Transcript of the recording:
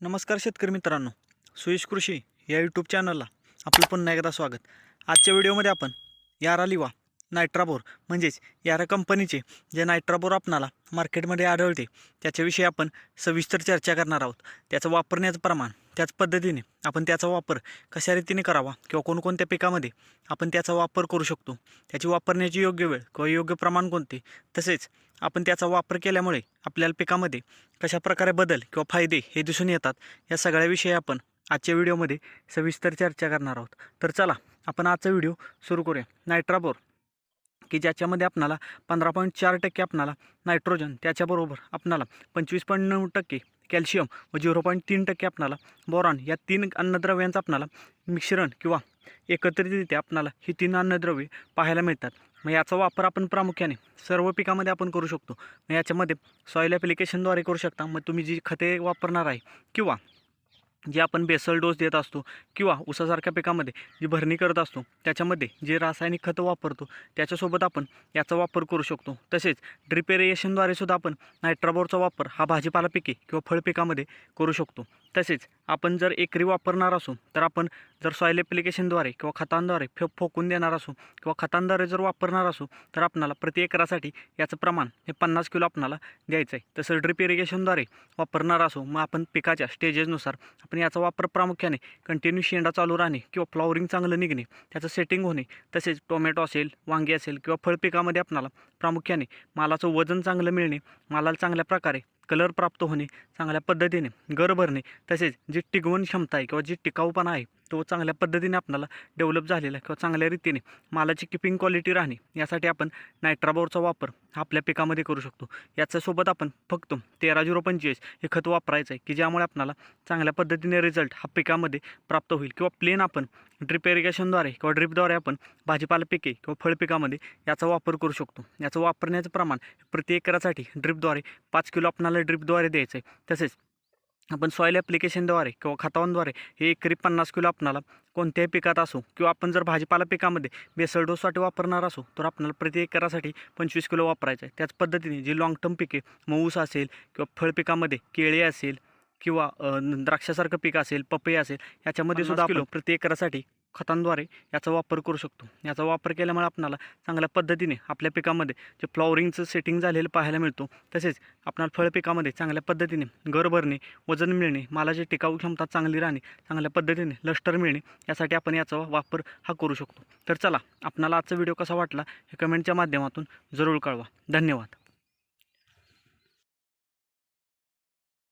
नमस्कार शेतकरी मित्रांनो. सुयश कृषी या यूट्यूब चॅनलला आपलं पुन्हा एकदा स्वागत. आजच्या व्हिडिओमध्ये आपण यारा लिवा नायट्राबोर म्हणजेच यारा कंपनीचे जे नायट्राबोर आपणाला मार्केटमध्ये आढळते त्याच्याविषयी आपण सविस्तर चर्चा करणार आहोत. त्याचं वापरण्याचं प्रमाण त्याच पद्धतीने आपण त्याचा वापर कशा रीतीने करावा किंवा कोणकोणत्या पिकामध्ये आपण त्याचा वापर करू शकतो त्याची वापरण्याची योग्य वेळ किंवा योग्य प्रमाण कोणते तसेच आपण त्याचा वापर केल्यामुळे आपल्याला पिकामध्ये कशा प्रकारे बदल किंवा फायदे हे दिसून येतात या सगळ्याविषयी आपण आजच्या व्हिडिओमध्ये सविस्तर चर्चा करणार आहोत. तर चला आपण आजचा व्हिडिओ सुरू करूया. नायट्राबोर की ज्याच्यामध्ये आपणाला पंधरा पॉईंट चार टक्के आपणाला नायट्रोजन त्याच्याबरोबर आपणाला पंचवीस पॉईंट नऊ टक्के कॅल्शियम व झिरो पॉईंट तीन टक्के आपणाला बोरॉन या तीन अन्नद्रव्यांचं आपणाला मिश्रण किंवा एकत्रितरित्या आपणाला ही तीन अन्नद्रव्ये पाहायला मिळतात. मग याचा वापर आपण प्रामुख्याने सर्व पिकामध्ये आपण करू शकतो. मग याच्यामध्ये सॉईल ॲप्लिकेशनद्वारे करू शकता. मग तुम्ही जी खते वापरणार आहे किंवा जे आपण बेसल डोस देत असतो किंवा ऊसासारख्या पिकामध्ये जी भरणी करत असतो त्याच्यामध्ये जे रासायनिक खतं वापरतो त्याच्यासोबत आपण याचा वापर करू शकतो. तसेच ड्रिपेरिएशनद्वारे सुद्धा आपण नायट्राबोरचा वापर हा भाजीपाला पिके किंवा फळ पिकामध्ये करू शकतो. तसेच आपण जर एकरी वापरणार असू तर आपण जर सॉईल ॲप्लिकेशनद्वारे किंवा खतांद्वारे फे फोकून देणार असू किंवा खतांद्वारे जर वापरणार असू तर आपणाला प्रति एकरासाठी याचं प्रमाण हे पन्नास किलो आपणाला द्यायचं आहे. तसं ड्रिप इरिगेशनद्वारे वापरणार असू मग आपण पिकाच्या स्टेजेसनुसार आपण याचा वापर प्रामुख्याने कंटिन्यू शेंडा चालू राहणे किंवा फ्लॉवरिंग चांगलं निघणे त्याचं सेटिंग होणे तसेच टोमॅटो असेल वांगी असेल किंवा फळपिकामध्ये आपणाला प्रामुख्याने मालाचं वजन चांगलं मिळणे मालाला चांगल्या प्रकारे कलर प्राप्त होणे चांगल्या पद्धतीने गर भरणे तसेच जी टिकवण क्षमता आहे किंवा जी टिकाऊपणा आहे तो चांगल्या पद्धतीने आपल्याला डेव्हलप झालेला किंवा चांगल्या रीतीने मालाची किपिंग क्वालिटी राहणे यासाठी आपण नायट्राबोरचा वापर आपल्या पिकामध्ये करू शकतो. याच्यासोबत आपण फक्त तेरा झिरो पंचेचाळीस हे खत वापरायचं आहे की ज्यामुळे आपल्याला चांगल्या पद्धतीने रिझल्ट हा पिकामध्ये प्राप्त होईल किंवा प्लेन आपण ड्रिप इरिगेशनद्वारे किंवा ड्रिपद्वारे आपण भाजीपाला पिके किंवा फळपिकामध्ये याचा वापर करू शकतो. याचं वापरण्याचं प्रमाण प्रति एकरासाठी ड्रिपद्वारे पाच किलो आपणाला ड्रिपद्वारे द्यायचं आहे. तसेच आपण सॉईल ॲप्लिकेशनद्वारे किंवा खतांद्वारे हे एकरी पन्नास किलो आपणाला कोणत्याही पिकात असो किंवा आपण जर भाजीपाला पिकामध्ये बेसल डोससाठी वापरणार असो तर आपल्याला प्रति एकरासाठी पंचवीस किलो वापरायचं आहे. त्याच पद्धतीने जी लाँग टर्म पिके मग ऊस असेल किंवा फळपिकामध्ये केळी असेल किंवा द्राक्षासारखं पीक असेल पपई असेल याच्यामध्ये सुद्धा किलो. प्रति एकरासाठी खतांद्वारे याचा वापर करू शकतो. याचा वापर केल्यामुळे आपणाला चांगल्या पद्धतीने आपल्या पिकामध्ये जे फ्लॉवरिंगचं सेटिंग झालेलं पाहायला मिळतो तसेच आपणाला फळ पिकामध्ये चांगल्या पद्धतीने गर भरणे वजन मिळणे मालाची टिकाऊ क्षमता चांगली राहणे चांगल्या पद्धतीने लष्टर मिळणे यासाठी आपण याचा वापर हा करू शकतो. तर चला आपणाला आजचा व्हिडिओ कसा वाटला हे कमेंटच्या माध्यमातून जरूर कळवा. धन्यवाद.